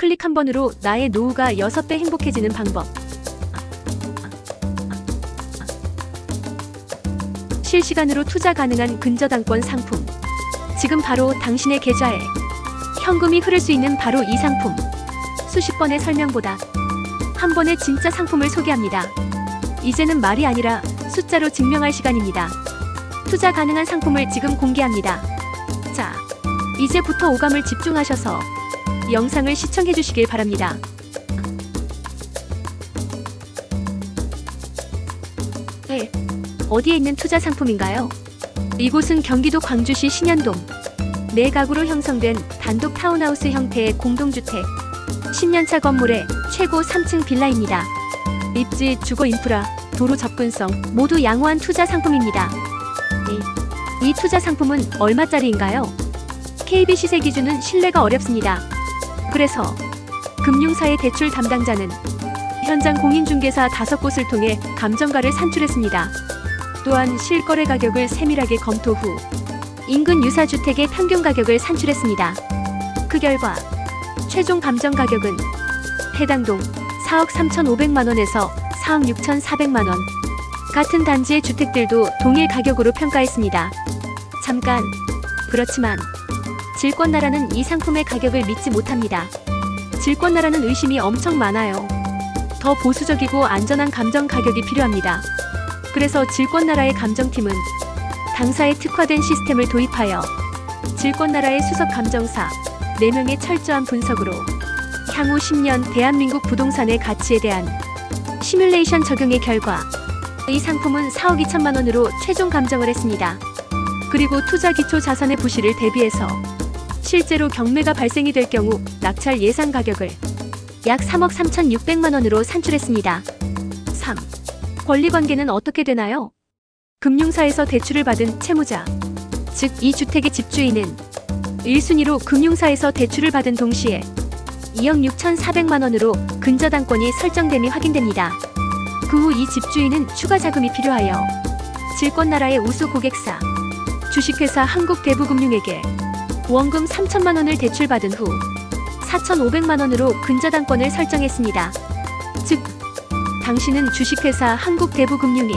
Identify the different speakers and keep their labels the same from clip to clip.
Speaker 1: 클릭 한 번으로 나의 노후가 6배 행복해지는 방법. 실시간으로 투자 가능한 근저당권 상품. 지금 바로 당신의 계좌에 현금이 흐를 수 있는 바로 이 상품. 수십 번의 설명보다 한 번에 진짜 상품을 소개합니다. 이제는 말이 아니라 숫자로 증명할 시간입니다. 투자 가능한 상품을 지금 공개합니다. 자, 이제부터 오감을 집중하셔서 영상을 시청해 주시길 바랍니다. 네, 어디에 있는 투자 상품인가요? 이곳은 경기도 광주시 신현동 네 가구로 형성된 단독 타운하우스 형태의 공동주택 10년차 건물의 최고 3층 빌라입니다. 입지, 주거 인프라, 도로 접근성 모두 양호한 투자 상품입니다. 네, 이 투자 상품은 얼마짜리인가요? KB 시세 기준은 신뢰가 어렵습니다. 그래서 금융사의 대출 담당자는 현장 공인중개사 다섯 곳을 통해 감정가를 산출했습니다. 또한 실거래 가격을 세밀하게 검토 후 인근 유사주택의 평균 가격을 산출했습니다. 그 결과 최종 감정 가격은 해당 동 4억 3,500만 원에서 4억 6,400만 원. 같은 단지의 주택들도 동일 가격으로 평가했습니다. 잠깐. 그렇지만 질권나라는 이 상품의 가격을 믿지 못합니다. 질권나라는 의심이 엄청 많아요. 더 보수적이고 안전한 감정 가격이 필요합니다. 그래서 질권나라의 감정팀은 당사에 특화된 시스템을 도입하여 질권나라의 수석 감정사 4명의 철저한 분석으로 향후 10년 대한민국 부동산의 가치에 대한 시뮬레이션 적용의 결과 이 상품은 4억 2천만 원으로 최종 감정을 했습니다. 그리고 투자 기초 자산의 부실을 대비해서 실제로 경매가 발생이 될 경우 낙찰 예상 가격을 약 3억 3,600만 원으로 산출했습니다. 3. 권리 관계는 어떻게 되나요? 금융사에서 대출을 받은 채무자, 즉 이 주택의 집주인은 1순위로 금융사에서 대출을 받은 동시에 2억 6,400만 원으로 근저당권이 설정됨이 확인됩니다. 그 후 이 집주인은 추가 자금이 필요하여 질권나라의 우수 고객사 주식회사 한국대부금융에게 원금 3천만 원을 대출받은 후 4,500만 원으로 근저당권을 설정했습니다. 즉, 당신은 주식회사 한국대부금융이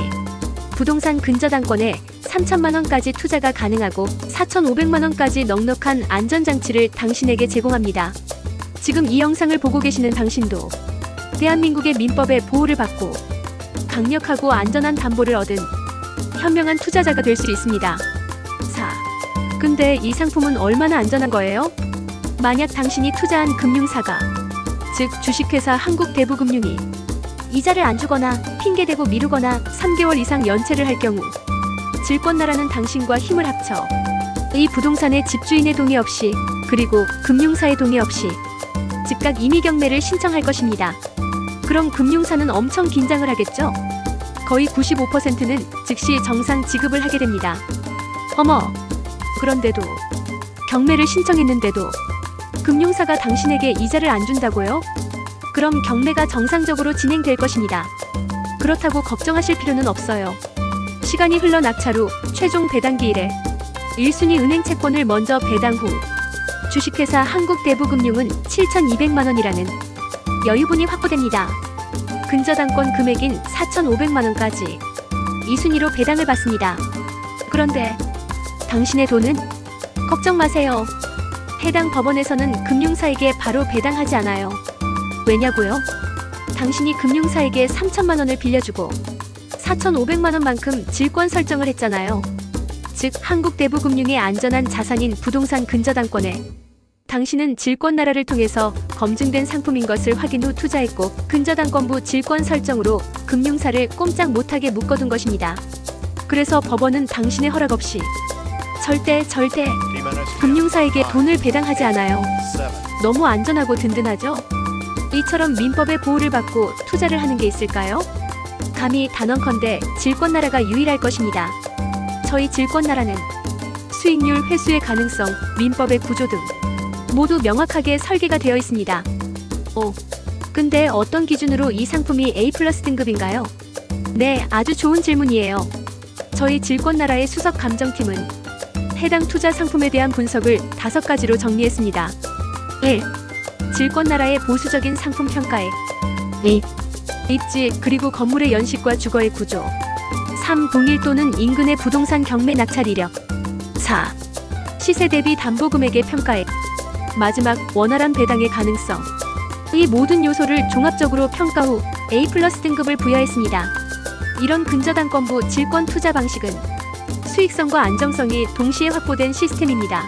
Speaker 1: 부동산 근저당권에 3천만 원까지 투자가 가능하고 4,500만 원까지 넉넉한 안전장치를 당신에게 제공합니다. 지금 이 영상을 보고 계시는 당신도 대한민국의 민법의 보호를 받고 강력하고 안전한 담보를 얻은 현명한 투자자가 될 수 있습니다. 4. 근데 이 상품은 얼마나 안전한 거예요? 만약 당신이 투자한 금융사가 즉 주식회사 한국대부금융이 이자를 안 주거나 핑계대고 미루거나 3개월 이상 연체를 할 경우 질권나라는 당신과 힘을 합쳐 이 부동산의 집주인의 동의 없이 그리고 금융사의 동의 없이 즉각 임의 경매를 신청할 것입니다. 그럼 금융사는 엄청 긴장을 하겠죠? 거의 95%는 즉시 정상 지급을 하게 됩니다. 어머, 그런데도 경매를 신청했는데도 금융사가 당신에게 이자를 안 준다고요? 그럼 경매가 정상적으로 진행될 것입니다. 그렇다고 걱정하실 필요는 없어요. 시간이 흘러 낙찰 후 최종 배당기일에 1순위 은행 채권을 먼저 배당 후 주식회사 한국대부금융은 7,200만 원이라는 여유분이 확보됩니다. 근저당권 금액인 4,500만 원까지 2순위로 배당을 받습니다. 그런데 당신의 돈은 걱정 마세요. 해당 법원에서는 금융사에게 바로 배당하지 않아요. 왜냐고요? 당신이 금융사에게 3천만 원을 빌려주고 4,500만 원만큼 질권 설정을 했잖아요. 즉 한국 대부금융의 안전한 자산인 부동산 근저당권에 당신은 질권 나라를 통해서 검증된 상품인 것을 확인 후 투자했고 근저당권부 질권 설정으로 금융사를 꼼짝 못하게 묶어둔 것입니다. 그래서 법원은 당신의 허락 없이 절대 절대 금융사에게 돈을 배당하지 않아요. 너무 안전하고 든든하죠? 이처럼 민법의 보호를 받고 투자를 하는 게 있을까요? 감히 단언컨대 질권나라가 유일할 것입니다. 저희 질권나라는 수익률 회수의 가능성, 민법의 구조 등 모두 명확하게 설계가 되어 있습니다. 오, 근데 어떤 기준으로 이 상품이 A 플러스 등급인가요? 네, 아주 좋은 질문이에요. 저희 질권나라의 수석 감정팀은 해당 투자 상품에 대한 분석을 다섯 가지로 정리했습니다. 1. 질권 나라의 보수적인 상품 평가에 2. 입지 그리고 건물의 연식과 주거의 구조 3. 동일 또는 인근의 부동산 경매 낙찰 이력 4. 시세 대비 담보 금액의 평가에 마지막 원활한 배당의 가능성 이 모든 요소를 종합적으로 평가 후 A 플러스 등급을 부여했습니다. 이런 근저당권부 질권 투자 방식은 수익성과 안정성이 동시에 확보된 시스템입니다.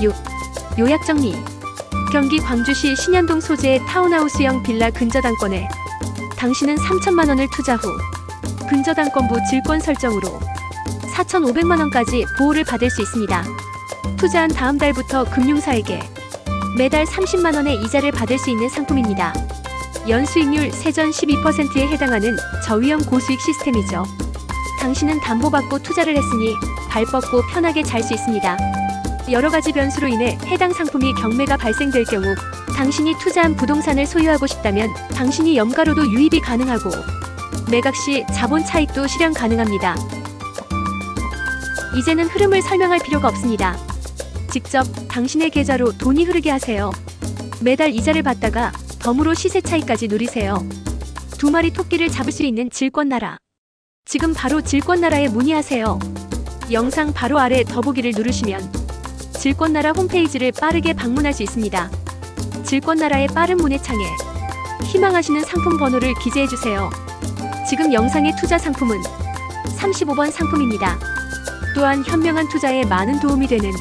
Speaker 1: 6. 요약 정리 경기 광주시 신현동 소재의 타운하우스형 빌라 근저당권에 당신은 3천만 원을 투자 후 근저당권부 질권 설정으로 4,500만 원까지 보호를 받을 수 있습니다. 투자한 다음 달부터 금융사에게 매달 30만 원의 이자를 받을 수 있는 상품입니다. 연수익률 세전 12%에 해당하는 저위험 고수익 시스템이죠. 당신은 담보받고 투자를 했으니 발 뻗고 편하게 잘 수 있습니다. 여러 가지 변수로 인해 해당 상품이 경매가 발생될 경우 당신이 투자한 부동산을 소유하고 싶다면 당신이 염가로도 유입이 가능하고 매각 시 자본 차익도 실현 가능합니다. 이제는 흐름을 설명할 필요가 없습니다. 직접 당신의 계좌로 돈이 흐르게 하세요. 매달 이자를 받다가 덤으로 시세 차익까지 누리세요. 두 마리 토끼를 잡을 수 있는 질권 나라. 지금 바로 질권나라에 문의하세요. 영상 바로 아래 더보기를 누르시면 질권나라 홈페이지를 빠르게 방문할 수 있습니다. 질권나라의 빠른 문의창에 희망하시는 상품 번호를 기재해 주세요. 지금 영상의 투자 상품은 35번 상품입니다. 또한 현명한 투자에 많은 도움이 되는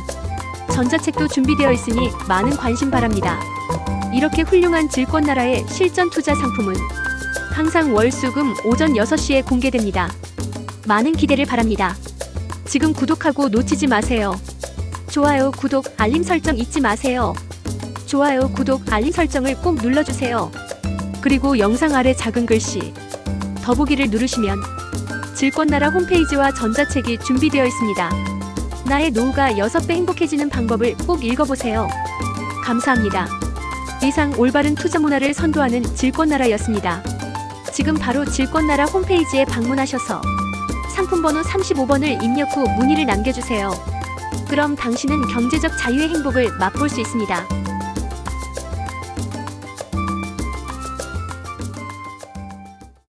Speaker 1: 전자책도 준비되어 있으니 많은 관심 바랍니다. 이렇게 훌륭한 질권나라의 실전 투자 상품은 항상 월수금 오전 6시에 공개됩니다. 많은 기대를 바랍니다. 지금 구독하고 놓치지 마세요. 좋아요, 구독, 알림 설정 잊지 마세요. 좋아요, 구독, 알림 설정을 꼭 눌러주세요. 그리고 영상 아래 작은 글씨 더보기를 누르시면 질권나라 홈페이지와 전자책이 준비되어 있습니다. 나의 노후가 6배 행복해지는 방법을 꼭 읽어보세요. 감사합니다. 이상 올바른 투자 문화를 선도하는 질권나라였습니다. 지금 바로 질권나라 홈페이지에 방문하셔서 상품 번호 35번을 입력 후 문의를 남겨주세요. 그럼 당신은 경제적 자유의 행복을 맛볼 수 있습니다.